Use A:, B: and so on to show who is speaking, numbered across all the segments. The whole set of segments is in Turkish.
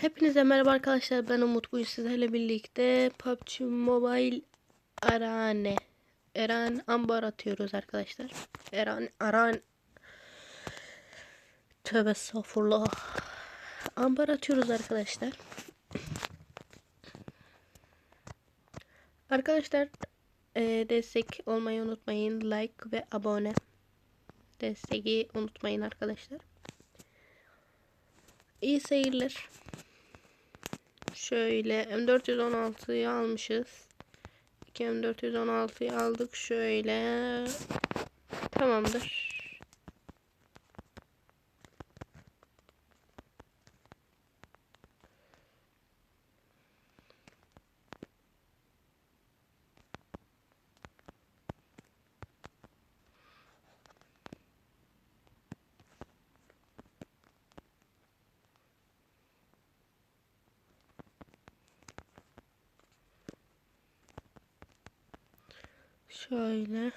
A: Hepinize merhaba arkadaşlar. Ben Umut. Bugün sizlerle birlikte PUBG Mobile Arane Eran Ambar atıyoruz arkadaşlar. Eran Aran Tövbe estağfurullah. Ambar atıyoruz arkadaşlar. Arkadaşlar eee, destek olmayı unutmayın. Like ve abone. Desteği unutmayın arkadaşlar. İyi seyirler. Şöyle M416'yı almışız. 2 M416'yı aldık. Şöyle. Tamamdır. Şöyle.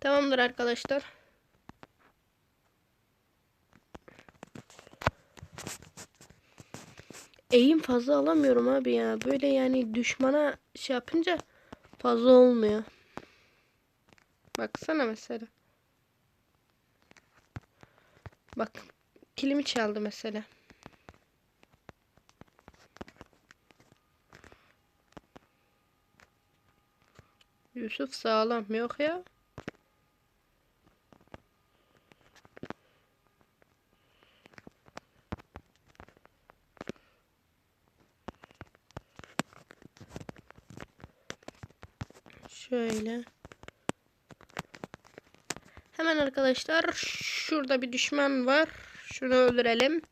A: Tamamdır arkadaşlar. Eğim fazla alamıyorum abi ya. Böyle yani düşmana şey yapınca fazla olmuyor. Baksana mesela. Bak kilimi çaldı mesela. Yusuf sağlam yok ya. Şöyle. Hemen arkadaşlar şurada bir düşman var. Şunu öldürelim.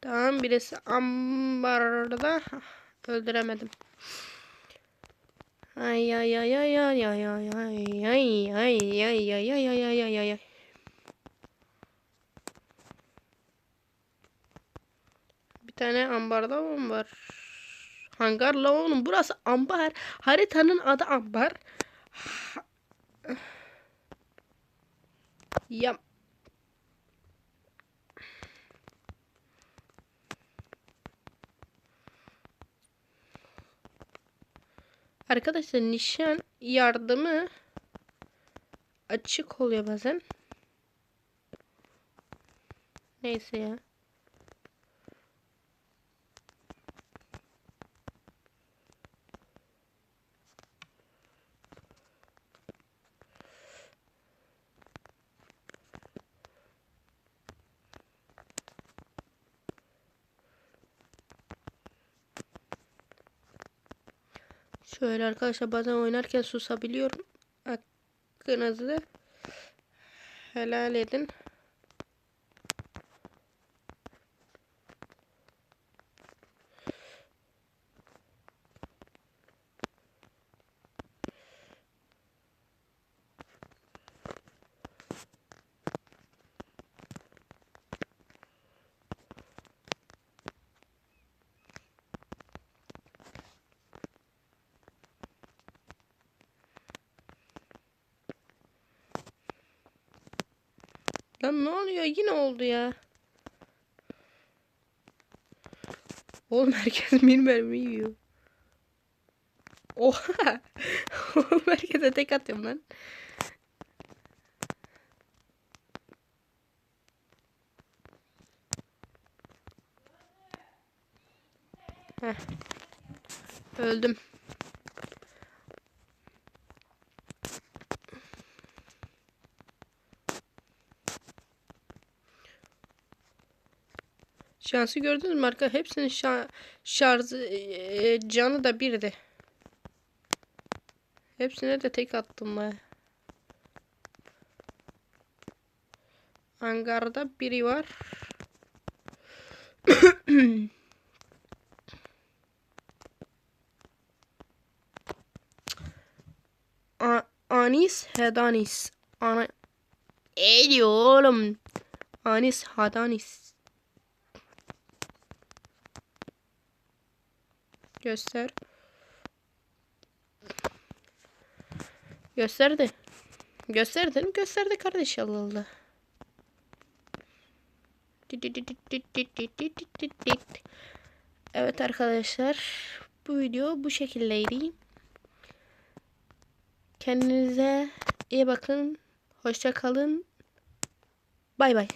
A: Tamam birisi ambarda öldüremedim. Ay ay ay ay ay ay ay ay ay ay ay ay ay ay ay ay ay Bir tane ambarda mı var? Hangarla oğlum burası ambar. Haritanın adı ambar. Ya Arkadaşlar nişan yardımı açık oluyor bazen. Neyse ya. Şöyle arkadaşlar bazen oynarken susabiliyorum. Hakkınızı helal edin. Lan ne oluyor? Yine oldu ya. Oğlum herkes bir mermi yiyor. Oha. Oğlum herkese tek atıyorum lan. Heh. Öldüm. Şansı gördünüz mü arka? Hepsinin şa şarjı e, canı da birdi. Hepsine de tek attım ben. Hangarda biri var. Anis Hedanis. Ana oğlum? Anis Hadanis. Göster. Gösterdi. Gösterdi mi? Gösterdi kardeş Allah Allah. Evet arkadaşlar. Bu video bu şekildeydi. Kendinize iyi bakın. Hoşça kalın. Bay bay.